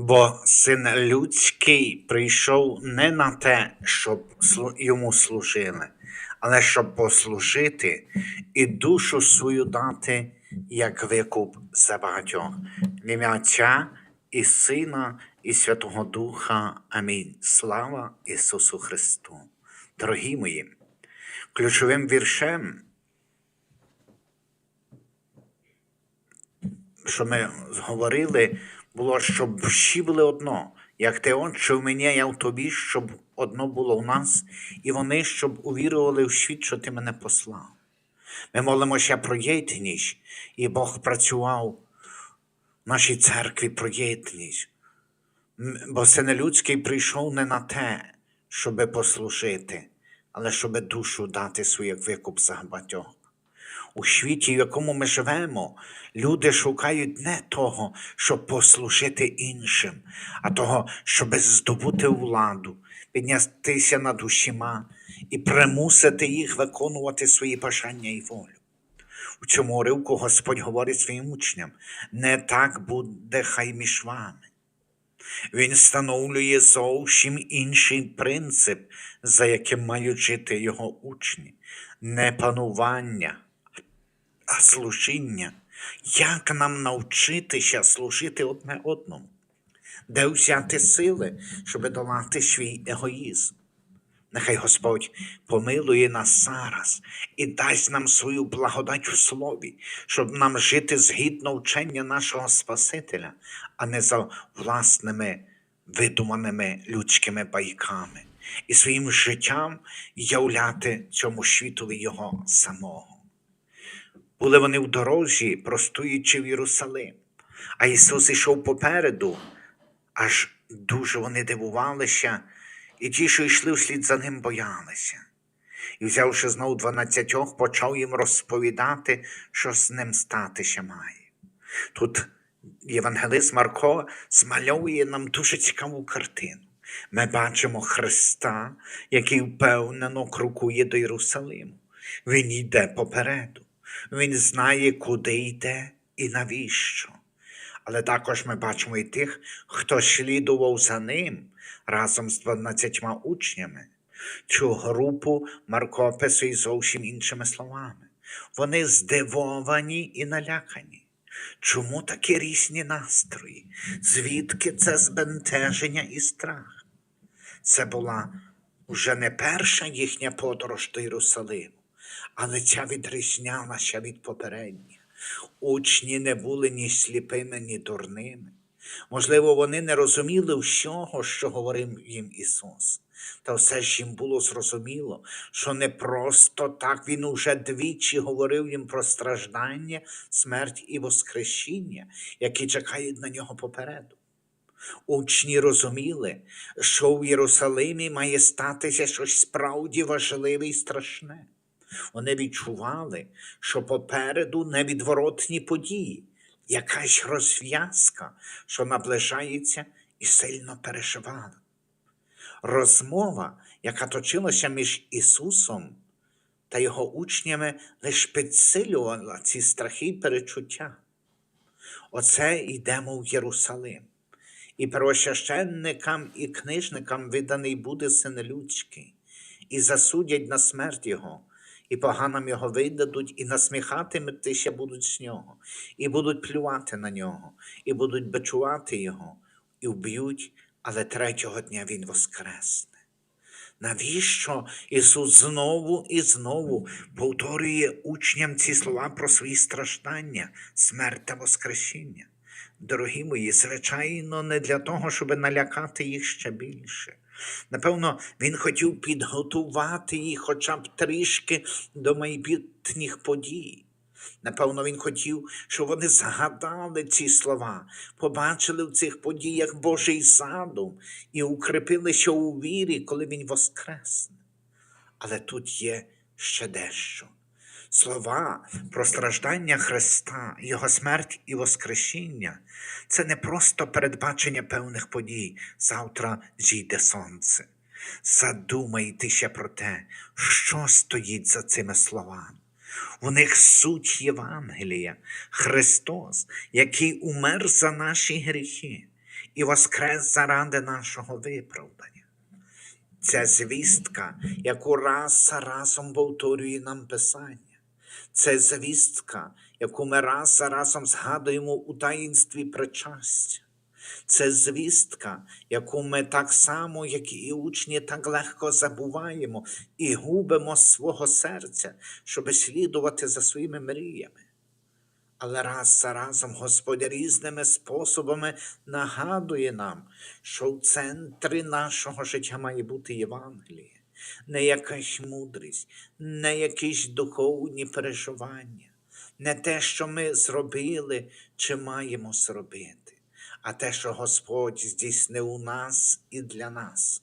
Бо син людський прийшов не на те, щоб йому служили, але щоб послужити і душу свою дати, як викуп за багатьох. В ім'я Отця і Сина, і Святого Духа. Амінь. Слава Ісусу Христу. Дорогі мої, ключовим віршем що ми говорили, було, щоб всі були одно. Як ти отче в мені, я в тобі, щоб одно було в нас, і вони, щоб увірували в світ, що ти мене послав. Ми молимося про єдність, і Бог працював в нашій церкві про єдність. Бо син людський прийшов не на те, щоби послужити, але щоби душу дати свою як викуп за багатьох. У світі, в якому ми живемо, люди шукають не того, щоб послужити іншим, а того, щоб здобути владу, піднятися над усіма і примусити їх виконувати свої бажання і волю. У цьому уривку Господь говорить своїм учням: не так буде хай між вами. Він встановлює зовсім інший принцип, за яким мають жити його учні, не панування, а служіння. Як нам навчитися служити одне одному? Де взяти сили, щоб долати свій егоїзм? Нехай Господь помилує нас зараз і дасть нам свою благодать в слові, щоб нам жити згідно вчення нашого Спасителя, а не за власними видуманими людськими байками, і своїм життям являти цьому світові Його самого. Були вони в дорозі, простуючи в Єрусалим, а Ісус ішов попереду, аж дуже вони дивувалися, і ті, що йшли вслід за ним, боялися. І, взявши знов дванадцятьох, почав їм розповідати, що з ним статися має. Тут євангелист Марко змальовує нам дуже цікаву картину. Ми бачимо Христа, який впевнено крокує до Єрусалиму. Він йде попереду. Він знає, куди йде і навіщо. Але також ми бачимо і тих, хто слідував за ним разом з 12 учнями. Цю групу Марко описує зовсім іншими словами. Вони здивовані і налякані. Чому такі різні настрої? Звідки це збентеження і страх? Це була вже не перша їхня подорож до Єрусалиму, але ця відрізнялася від попередніх. Учні не були ні сліпими, ні дурними. Можливо, вони не розуміли всього, що говорив їм Ісус. Та все ж їм було зрозуміло, що не просто так Він уже двічі говорив їм про страждання, смерть і воскресіння, які чекають на нього попереду. Учні розуміли, що в Єрусалимі має статися щось справді важливе і страшне. Вони відчували, що попереду невідворотні події, якась розв'язка, що наближається і сильно переживали. Розмова, яка точилася між Ісусом та його учнями, лише підсилювала ці страхи й перечуття. Оце йдемо в Єрусалим. І первосвященникам і книжникам виданий буде син людський, і засудять на смерть його, і поганам його видадуть, і насміхатиметься будуть з нього, і будуть плювати на нього, і будуть бичувати його, і вб'ють, але третього дня він воскресне. Навіщо Ісус знову і знову повторює учням ці слова про свої страждання, смерть та Воскресіння? Дорогі мої, звичайно, не для того, щоб налякати їх ще більше. Напевно, він хотів підготувати їх хоча б трішки до майбутніх подій. Напевно, він хотів, щоб вони згадали ці слова, побачили в цих подіях Божий задум і укрепилися у вірі, коли він воскресне. Але тут є ще дещо. Слова про страждання Христа, Його смерть і Воскресіння це не просто передбачення певних подій. Завтра зійде сонце. Задумайтеся про те, що стоїть за цими словами. У них суть Євангелія, Христос, який умер за наші гріхи і воскрес заради нашого виправдання. Це звістка, яку раз за разом повторює нам Писання. Це звістка, яку ми раз за разом згадуємо у таїнстві причастя. Це звістка, яку ми так само, як і учні, так легко забуваємо і губимо свого серця, щоб слідувати за своїми мріями. Але раз за разом Господь різними способами нагадує нам, що в центрі нашого життя має бути Євангеліє, не якась мудрість, не якісь духовні переживання, не те, що ми зробили чи маємо зробити, а те, що Господь здійснив у нас і для нас.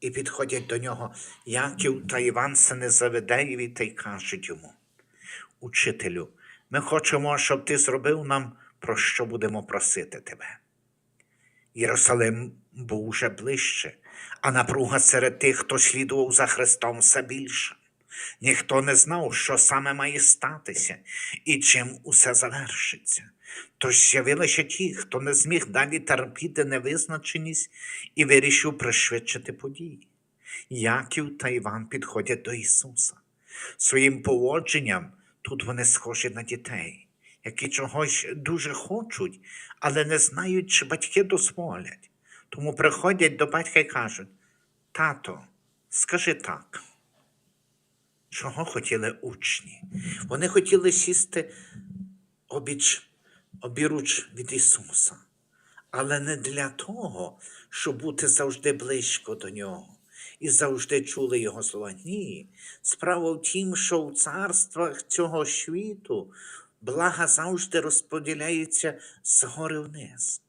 І підходять до нього Яків та Іван сини Заведеєві та й кажуть йому. Учителю, ми хочемо, щоб ти зробив нам, про що будемо просити тебе. Єрусалим був уже ближче, а напруга серед тих, хто слідував за Христом, все більша. Ніхто не знав, що саме має статися і чим усе завершиться. Тож з'явилися ті, хто не зміг далі терпіти невизначеність і вирішив пришвидшити події. Яків та Іван підходять до Ісуса. Своїм поводженням тут вони схожі на дітей, які чогось дуже хочуть, але не знають, чи батьки дозволять. Тому приходять до батька і кажуть: Тато, скажи так. Чого хотіли учні? Вони хотіли сісти обіч, обіруч від Ісуса, але не для того, щоб бути завжди близько до Нього і завжди чули Його слова. Ні. Справа в тім, що в царствах цього світу блага завжди розподіляються згори вниз.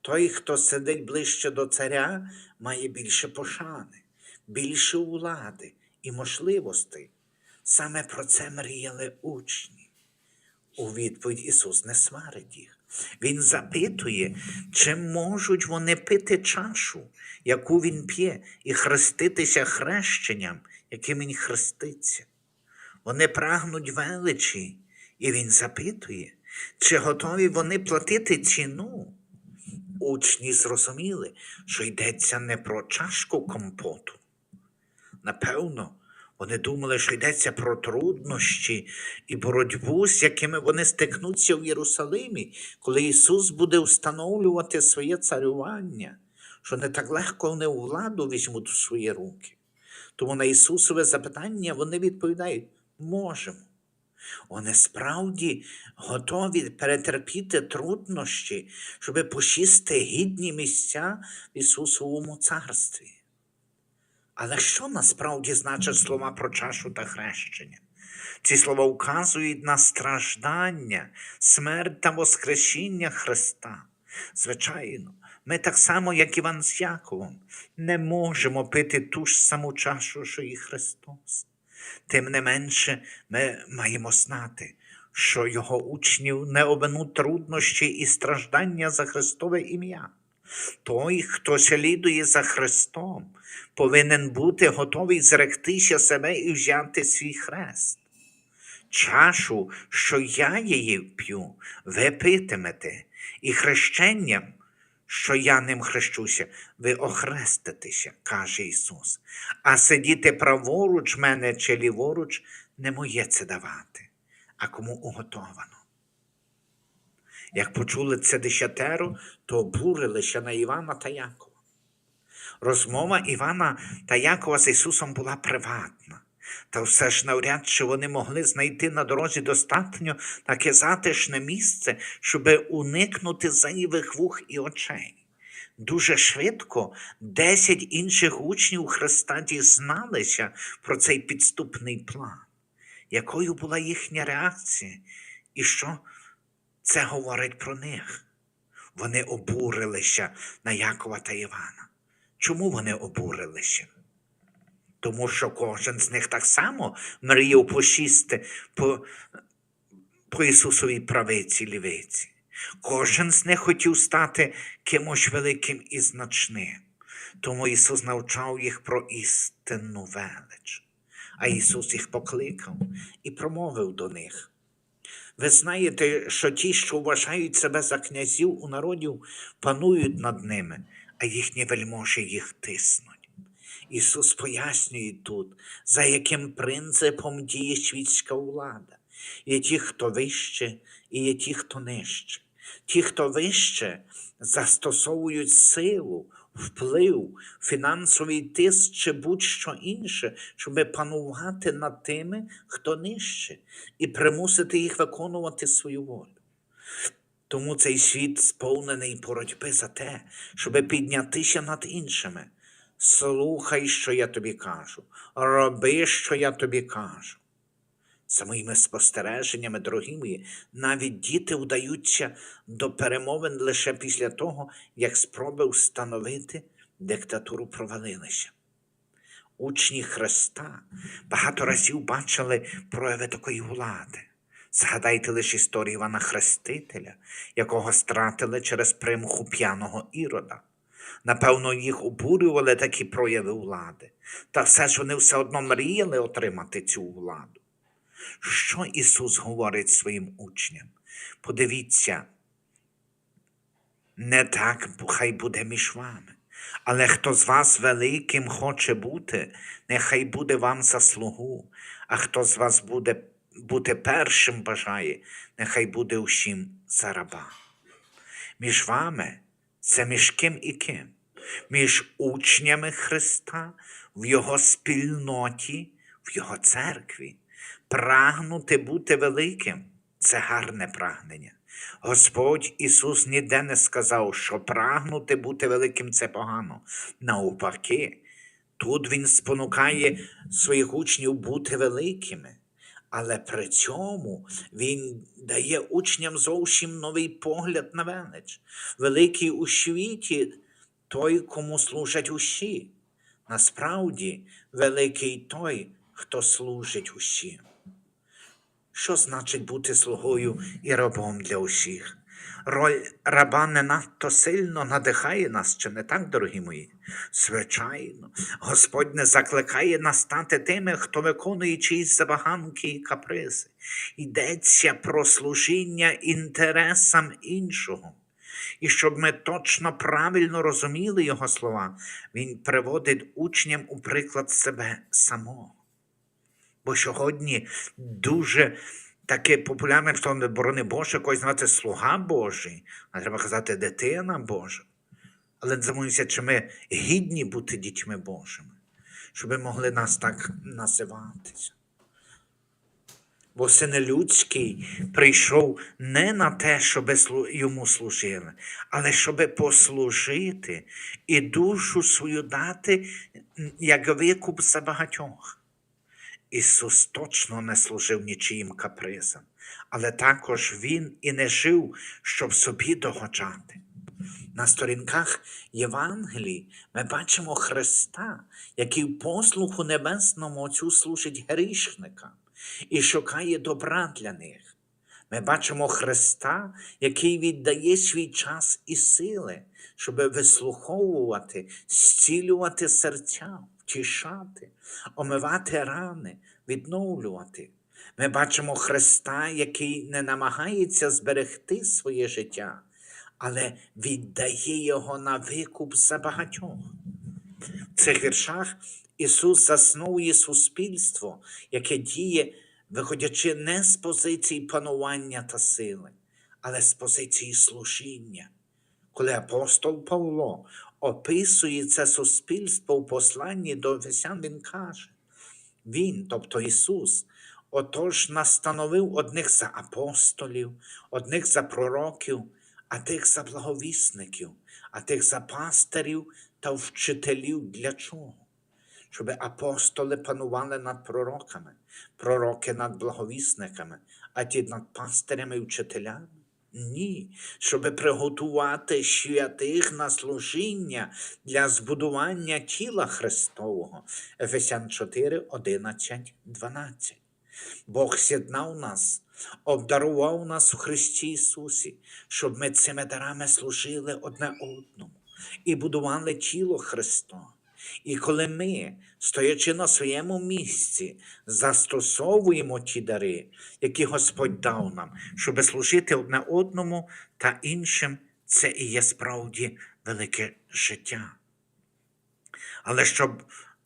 Той, хто сидить ближче до царя, має більше пошани, більше влади і можливостей. Саме про це мріяли учні. У відповідь Ісус не сварить їх. Він запитує, чи можуть вони пити чашу, яку Він п'є, і хреститися хрещенням, яким Він хреститься. Вони прагнуть величі, і Він запитує, чи готові вони платити ціну. Учні зрозуміли, що йдеться не про чашку компоту. Напевно, вони думали, що йдеться про труднощі і боротьбу, з якими вони стикнуться в Єрусалимі, коли Ісус буде встановлювати своє царювання, що не так легко вони владу візьмуть у свої руки. Тому на Ісусове запитання вони відповідають: можемо. Вони справді готові перетерпіти труднощі, щоб посісти гідні місця в Ісусовому царстві. Але що насправді значать слова про чашу та хрещення? Ці слова вказують на страждання, смерть та воскресіння Христа. Звичайно, ми так само, як Іван з Яковом, не можемо пити ту ж саму чашу, що і Христос. Тим не менше, ми маємо знати, що його учнів не обминуть труднощі і страждання за Христове ім'я. Той, хто слідує за Христом, повинен бути готовий зректися себе і взяти свій хрест. Чашу, що я її п'ю, ви питимете, і хрещенням, що я ним хрещуся, ви охреститеся, каже Ісус. А сидіти праворуч мене чи ліворуч не моє це давати, а кому уготовано. Як почули це десятеро, то обурилися на Івана та Якова. Розмова Івана та Якова з Ісусом була приватна. Та все ж навряд чи вони могли знайти на дорозі достатньо таке затишне місце, щоб уникнути зайвих вух і очей. Дуже швидко десять інших учнів Христа дізналися про цей підступний план. Якою була їхня реакція? І що це говорить про них? Вони обурилися на Якова та Івана. Чому вони обурилися? Тому що кожен з них так само мріяв посісти по, по Ісусовій правиці лівиці. Кожен з них хотів стати кимось великим і значним. Тому Ісус навчав їх про істинну велич. А Ісус їх покликав і промовив до них. Ви знаєте, що ті, що вважають себе за князів у народів, панують над ними, а їхні вельможі їх тиснуть. Ісус пояснює тут, за яким принципом діє світська влада. Є ті, хто вище, і є ті, хто нижче. Ті, хто вище, застосовують силу, вплив, фінансовий тиск чи будь-що інше, щоб панувати над тими, хто нижче, і примусити їх виконувати свою волю. Тому цей світ сповнений боротьби за те, щоб піднятися над іншими. Слухай, що я тобі кажу, роби, що я тобі кажу. За моїми спостереженнями, дорогі мої, навіть діти вдаються до перемовин лише після того, як спроби встановити диктатуру провалилися. Учні Христа багато разів бачили прояви такої влади. Згадайте лише історію Івана Хрестителя, якого стратили через примху п'яного ірода. Напевно, їх обурювали такі прояви влади, та все ж вони все одно мріяли отримати цю владу. Що Ісус говорить своїм учням? Подивіться, не так хай буде між вами. Але хто з вас великим хоче бути, нехай буде вам за слугу, а хто з вас буде бути першим бажає, нехай буде усім за раба. Між вами це між ким і ким? Між учнями Христа в Його спільноті, в Його церкві. Прагнути бути великим це гарне прагнення. Господь Ісус ніде не сказав, що прагнути бути великим це погано. Навпаки, тут Він спонукає своїх учнів бути великими. Але при цьому він дає учням зовсім новий погляд на велич. Великий у світі той, кому служать усі. Насправді, великий той, хто служить усім. Що значить бути слугою і рабом для усіх? Роль раба не надто сильно надихає нас, чи не так, дорогі мої? Звичайно, Господь не закликає нас стати тими, хто виконує чиїсь забаганки і капризи. Йдеться про служіння інтересам іншого. І щоб ми точно правильно розуміли його слова, він приводить учням у приклад себе самого. Бо сьогодні дуже таке популярне, що борони Боже, когось називати слуга Божий, а треба казати дитина Божа. Але не замовимося, чи ми гідні бути дітьми Божими, щоб ви могли нас так називатися. Бо син людський прийшов не на те, щоб йому служили, але щоб послужити і душу свою дати, як викуп за багатьох. Ісус точно не служив нічиїм капризам, але також Він і не жив, щоб собі догоджати. На сторінках Євангелії ми бачимо Христа, який в послуху Небесному Отцю служить грішникам і шукає добра для них. Ми бачимо Христа, який віддає свій час і сили, щоб вислуховувати, зцілювати серця, втішати, омивати рани, відновлювати. Ми бачимо Христа, який не намагається зберегти своє життя, але віддає його на викуп за багатьох. В цих віршах Ісус засновує суспільство, яке діє, виходячи не з позиції панування та сили, але з позиції служіння. Коли апостол Павло описує це суспільство в посланні до Ефесян, він каже, Він, тобто Ісус, отож настановив одних за апостолів, одних за пророків, а тих за благовісників, а тих за пастирів та вчителів для чого? Щоб апостоли панували над пророками, пророки над благовісниками, а ті над пастирями і вчителями. Ні, щоб приготувати святих на служіння для збудування тіла Христового. Ефесян 4, 11, 12. Бог з'єднав нас, обдарував нас у Христі Ісусі, щоб ми цими дарами служили одне одному і будували тіло Христове. І коли ми, стоячи на своєму місці, застосовуємо ті дари, які Господь дав нам, щоб служити одне одному та іншим, це і є справді велике життя. Але щоб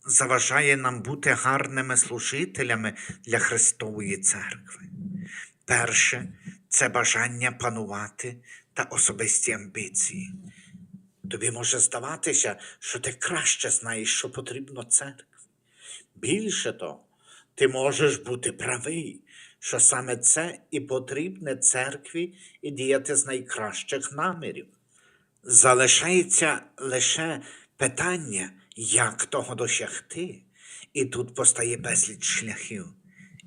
заважає нам бути гарними служителями для Христової церкви. Перше це бажання панувати та особисті амбіції. Тобі може здаватися, що ти краще знаєш, що потрібно церкві. Більше того, ти можеш бути правий, що саме це і потрібне церкві і діяти з найкращих намірів. Залишається лише питання, як того досягти. І тут постає безліч шляхів.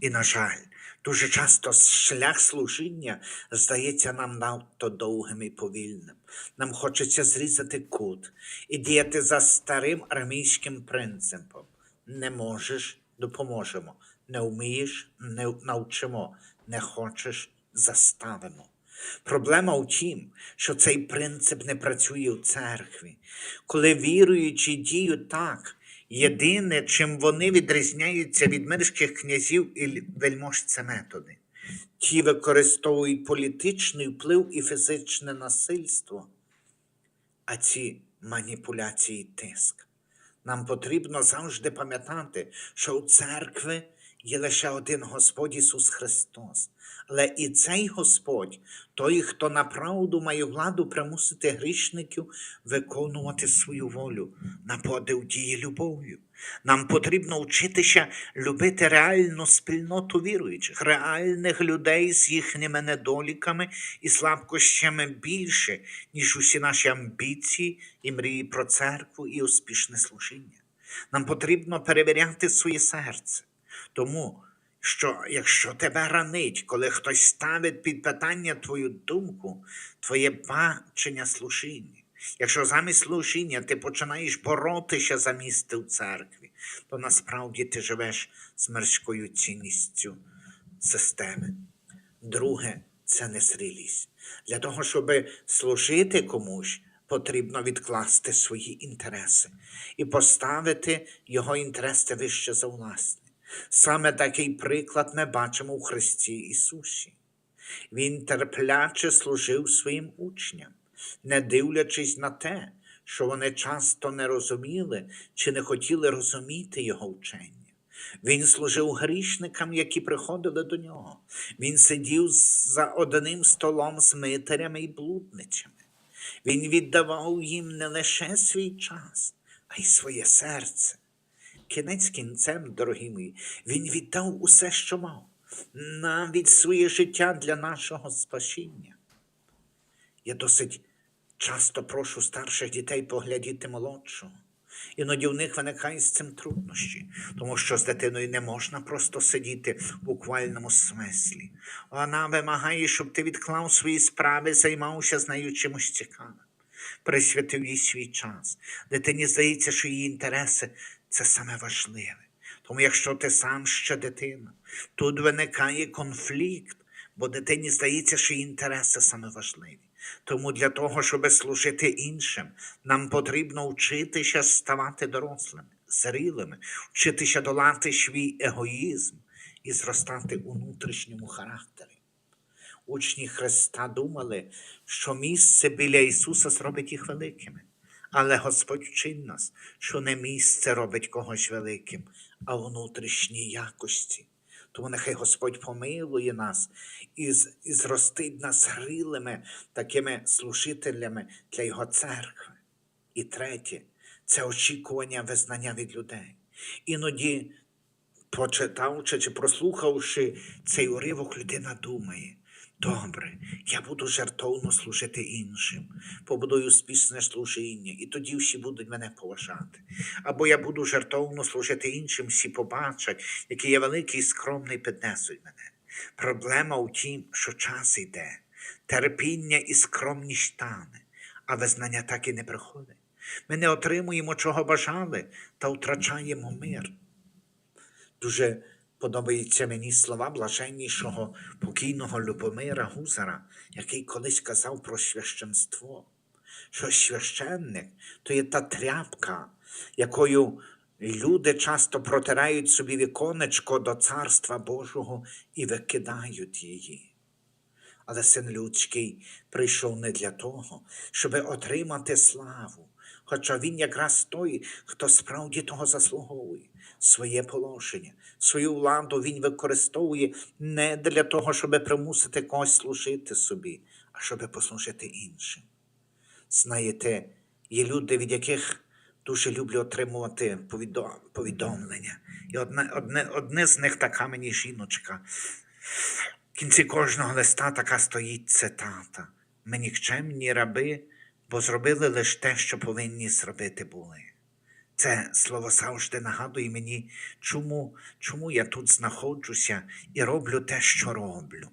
І, на жаль, дуже часто шлях служіння здається нам надто довгим і повільним. Нам хочеться зрізати кут і діяти за старим армійським принципом. Не можеш допоможемо, не вмієш не навчимо, не хочеш заставимо. Проблема в тім, що цей принцип не працює в церкві. Коли віруючі діють так, єдине, чим вони відрізняються від мирських князів і вельмож, це методи. Ті використовують політичний вплив і фізичне насильство, а ці маніпуляції тиск. Нам потрібно завжди пам'ятати, що у церкви є лише один Господь Ісус Христос. Але і цей Господь, той, хто направду має владу примусити грішників виконувати свою волю, на подив діє любов'ю. Нам потрібно вчитися любити реальну спільноту віруючих, реальних людей з їхніми недоліками і слабкощами більше, ніж усі наші амбіції і мрії про церкву і успішне служіння. Нам потрібно перевіряти своє серце. Тому що якщо тебе ранить, коли хтось ставить під питання твою думку, твоє бачення служіння, якщо замість служіння ти починаєш боротися за місце в церкві, то насправді ти живеш з мирською цінністю системи. Друге, це незрілість. Для того, щоб служити комусь, потрібно відкласти свої інтереси і поставити його інтереси вище за власне. Саме такий приклад ми бачимо у Христі Ісусі. Він терпляче служив своїм учням, не дивлячись на те, що вони часто не розуміли чи не хотіли розуміти Його вчення. Він служив грішникам, які приходили до нього. Він сидів за одним столом з митарями і блудницями. Він віддавав їм не лише свій час, а й своє серце. Кінець кінцем, дорогі мої, він віддав усе, що мав, навіть своє життя для нашого спасіння. Я досить часто прошу старших дітей поглядіти молодшого. Іноді в них виникає з цим труднощі, тому що з дитиною не можна просто сидіти в буквальному смислі. Вона вимагає, щоб ти відклав свої справи, займався з нею чимось цікавим, присвятив їй свій час. Дитині здається, що її інтереси це саме важливе. Тому якщо ти сам ще дитина, тут виникає конфлікт, бо дитині здається, що інтереси саме важливі. Тому для того, щоб служити іншим, нам потрібно вчитися ставати дорослими, зрілими, вчитися долати свій егоїзм і зростати у внутрішньому характері. Учні Христа думали, що місце біля Ісуса зробить їх великими. Але Господь вчить нас, що не місце робить когось великим, а внутрішні якості. Тому нехай Господь помилує нас і, зростить нас грилими такими служителями для Його церкви. І третє це очікування визнання від людей. Іноді, почитавши чи прослухавши цей уривок, людина думає. Добре, я буду жертовно служити іншим, побудую успішне служіння, і тоді всі будуть мене поважати. Або я буду жертовно служити іншим, всі побачать, який я великий і скромний, піднесуть мене. Проблема у тім, що час йде, терпіння і скромність тане, а визнання так і не приходить. Ми не отримуємо, чого бажали, та втрачаємо мир. Дуже подобаються мені слова блаженнішого покійного Любомира Гузара, який колись казав про священство, що священник то є та тряпка, якою люди часто протирають собі віконечко до Царства Божого і викидають її. Але син людський прийшов не для того, щоб отримати славу, хоча він якраз той, хто справді того заслуговує. Своє положення, свою владу він використовує не для того, щоб примусити когось служити собі, а щоб послужити іншим. Знаєте, є люди, від яких дуже люблю отримувати повідомлення. І одне, одне, одне з них така мені жіночка. В кінці кожного листа така стоїть цитата. Ми нікчемні раби, бо зробили лише те, що повинні зробити були. Це слово завжди нагадує мені, чому, чому я тут знаходжуся і роблю те, що роблю.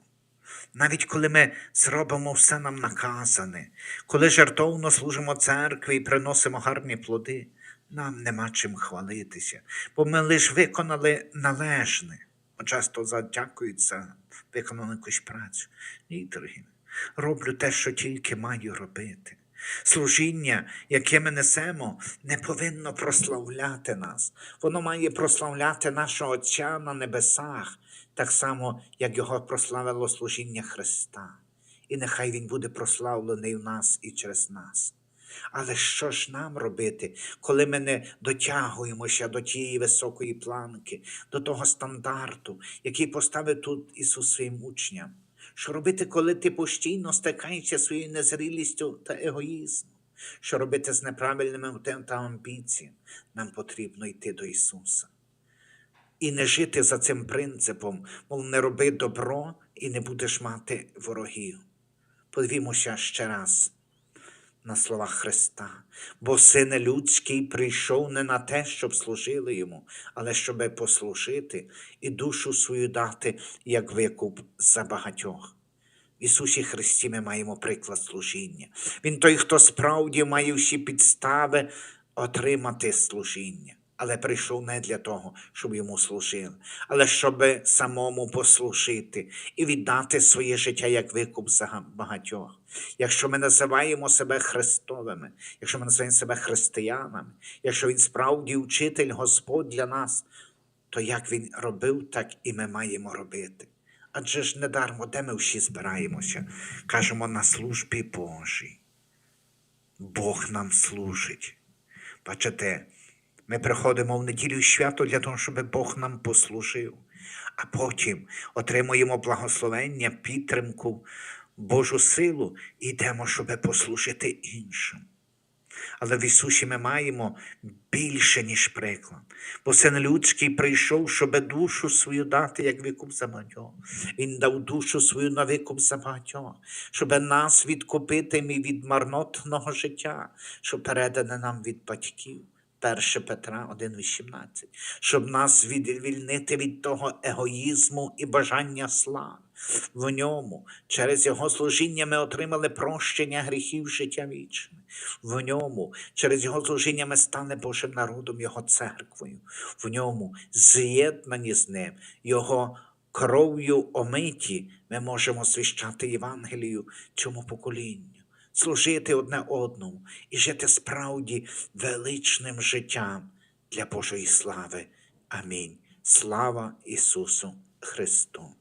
Навіть коли ми зробимо все нам наказане, коли жертовно служимо церкві і приносимо гарні плоди, нам нема чим хвалитися, бо ми лише виконали належне. Бо часто задякують за виконану якусь працю. Ні, дорогі, роблю те, що тільки маю робити. Служіння, яке ми несемо, не повинно прославляти нас. Воно має прославляти нашого Отця на небесах, так само, як його прославило служіння Христа. І нехай Він буде прославлений в нас і через нас. Але що ж нам робити, коли ми не дотягуємося до тієї високої планки, до того стандарту, який поставив тут Ісус своїм учням? Що робити, коли ти постійно стикаєшся своєю незрілістю та егоїзмом? Що робити з неправильними утем та амбіціями? Нам потрібно йти до Ісуса. І не жити за цим принципом, мов не роби добро і не будеш мати ворогів. Подивімося ще раз на слова Христа, бо син людський прийшов не на те, щоб служили йому, але щоб послужити і душу свою дати, як викуп за багатьох. В Ісусі Христі ми маємо приклад служіння. Він той, хто справді має всі підстави отримати служіння. Але прийшов не для того, щоб йому служили, але щоб самому послужити і віддати своє життя як викуп за багатьох. Якщо ми називаємо себе Христовими, якщо ми називаємо себе християнами, якщо Він справді учитель Господь для нас, то як Він робив, так і ми маємо робити. Адже ж недармо, де ми всі збираємося, кажемо на службі Божій. Бог нам служить. Бачите, ми приходимо в неділю й свято для того, щоб Бог нам послужив, а потім отримуємо благословення, підтримку, Божу силу і йдемо, щоб послужити іншим. Але в Ісусі ми маємо більше, ніж приклад. Бо син людський прийшов, щоб душу свою дати, як викуп за багатьох. Він дав душу свою на викуп за багатьох, щоб нас відкупити від марнотного життя, що передане нам від батьків. 1 Петра 1,18, щоб нас відвільнити від того егоїзму і бажання слави. В ньому, через його служіння, ми отримали прощення гріхів життя вічне. В ньому, через його служіння, ми стали Божим народом, Його церквою. В ньому, з'єднані з ним, Його кров'ю омиті, ми можемо свіщати Євангелію цьому поколінню служити одне одному і жити справді величним життям для Божої слави. Амінь. Слава Ісусу Христу!